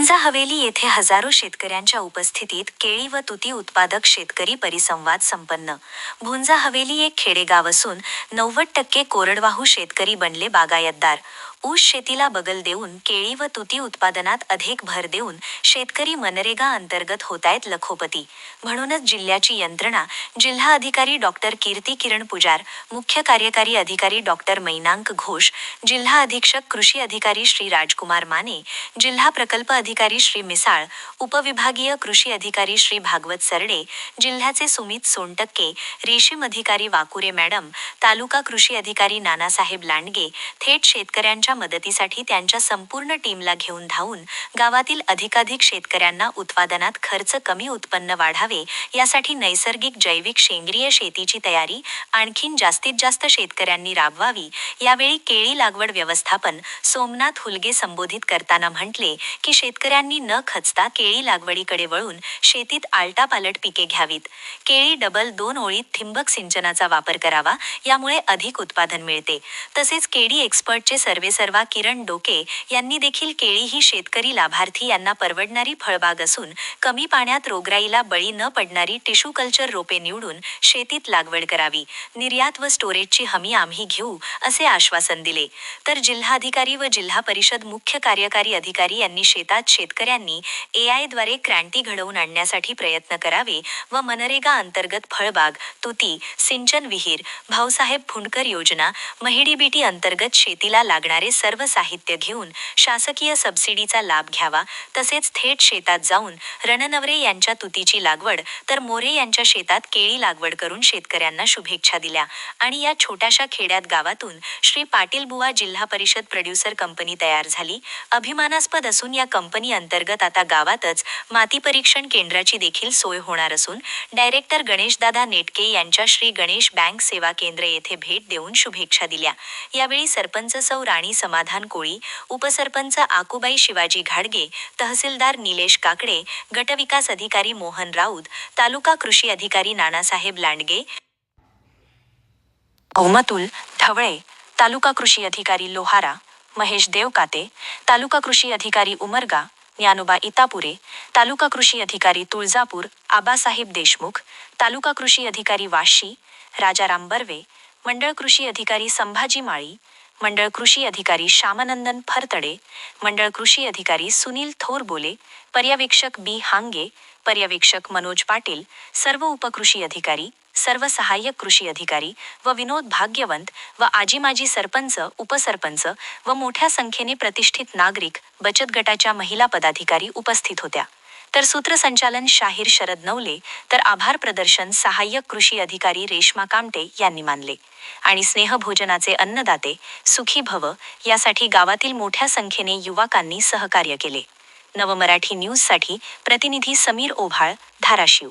भुंजा हवेली येथे हजारो शेतकऱ्यांच्या उपस्थितीत केळी व तुती उत्पादक शेतकरी परिसंवाद संपन्न. भुंजा हवेली एक खेडेगाव असून नव्वद टक्के कोरडवाहू शेतकरी बनले बागायतदार. ऊस शेतीला बगल देऊन केळी व तुती उत्पादनात अधिक भर देऊन शेतकरी मनरेगा अंतर्गत होतायत लखोपती. म्हणूनच जिल्ह्याची यंत्रणा जिल्हा अधिकारी डॉक्टर कीर्ती किरण पुजार मुख्य कार्यकारी अधिकारी डॉक्टर मैनांक घोष जिल्हा अधीक्षक कृषी अधिकारी श्री राजकुमार माने जिल्हा प्रकल्प अधिकारी श्री मिसाळ उपविभागीय कृषी अधिकारी श्री भागवत सरडे जिल्ह्याचे सुमित सोनटक्के रेशीम अधिकारी वाकुरे मॅडम तालुका कृषी अधिकारी नानासाहेब लांडगे थेट शेतकऱ्यांच्या मदतीसाठी त्यांच्या संपूर्ण टीमला घेऊन धावून गावातील अधिकाधिक शेतकऱ्यांना उत्पादनात खर्च कमी उत्पन्न वाढावे यासाठी नैसर्गिक जैविक सेंद्रिय शेतीची तयारी आणखीन जास्तीत जास्त शेतकऱ्यांनी राबवावी यावेळी केळी लागवड व्यवस्थापन सोमनाथ हुलगे संबोधित करताना म्हटले की शेतकऱ्यांनी न खचता केळी लागवडीकडे वळून शेतीत आलटापालट पिके घ्यावीत. केळी डबल दोन ओळीत थिंबक सिंचनाचा वापर करावा यामुळे अधिक उत्पादन मिळते. तसेच केळी एक्सपर्टचे सर्वा किरण डोके यांनी देखील केळी ही शेतकरी लाभार्थी यांना परवडणारी फळबाग असून कमी पाण्यात रोगराईला बळी न पडणारी टिश्यू कल्चर रोपे निवडून शेतीत लागवड करावी. निर्यात व स्टोरेजची हमी आम्ही घेऊ असे आश्वासन दिले. तर जिल्हाधिकारी व जिल्हा परिषद मुख्य कार्यकारी अधिकारी यांनी शेतात शेतकऱ्यांनी एआयद्वारे क्रांती घडवून आणण्यासाठी प्रयत्न करावे व मनरेगा अंतर्गत फळबाग तुती सिंचन विहीर भाऊसाहेब फुंडकर योजना महिडीबीटी अंतर्गत शेतीला लागणारे सर्व साहित्य घेऊन शासकीय सबसिडीचा लाभ घ्यावा. तसेच थेट शेतात जाऊन रणनवरे यांच्या तुतीची लागवड तर मोरे यांच्या शेतात केळी लागवड करून शेतकऱ्यांना शुभेच्छा दिल्या. आणि या छोट्याशा खेड्यात गावातून श्री पाटील बुवा जिल्हा परिषद प्रोड्युसर कंपनी तयार झाली. अभिमानास्पद असून या कंपनी अंतर्गत आता गावातच माती परीक्षण केंद्राची देखील सोय होणार असून डायरेक्टर गणेशदादा नेटके यांच्या श्री गणेश बँक सेवा केंद्र येथे भेट देऊन शुभेच्छा दिल्या. यावेळी सरपंच सौ राणी समाधान कोळी उपसरपंच आकुबाई शिवाजी घाडगे तहसीलदार निलेश काकडे गटविकास अधिकारी मोहन राऊत तालुका कृषी अधिकारी नानासाहेब लांडगे औमतुल ढवळे तालुका कृषी अधिकारी लोहारा महेश देवकाते तालुका कृषी अधिकारी उमरगा ज्ञानोबा इतापुरे तालुका कृषी अधिकारी तुळजापूर आबासाहेब देशमुख तालुका कृषी अधिकारी वाशी राजाराम बर्वे मंडळ कृषी अधिकारी संभाजी माळी मंडळ कृषी अधिकारी श्यामानंदन फरतडे मंडळ कृषी अधिकारी सुनील थोरबोले पर्यवेक्षक बी हांगे पर्यवेक्षक मनोज पाटील सर्व उपकृषी अधिकारी सर्व सहाय्यक कृषी अधिकारी व विनोद भाग्यवंत व आजी माजी सरपंच उपसरपंच व मोठ्या संख्येने प्रतिष्ठित नागरिक बचत गटाच्या महिला पदाधिकारी उपस्थित होत्या. तर सूत्रसंचालन शाहीर शरद नवले तर आभार प्रदर्शन सहाय्यक कृषी अधिकारी रेश्मा कामटे यांनी मानले. आणि स्नेहभोजनाचे अन्नदाते सुखी भव यासाठी गावातील मोठ्या संख्येने युवकांनी सहकार्य केले. नवमराठी न्यूजसाठी प्रतिनिधी समीर ओभाळ धाराशिव.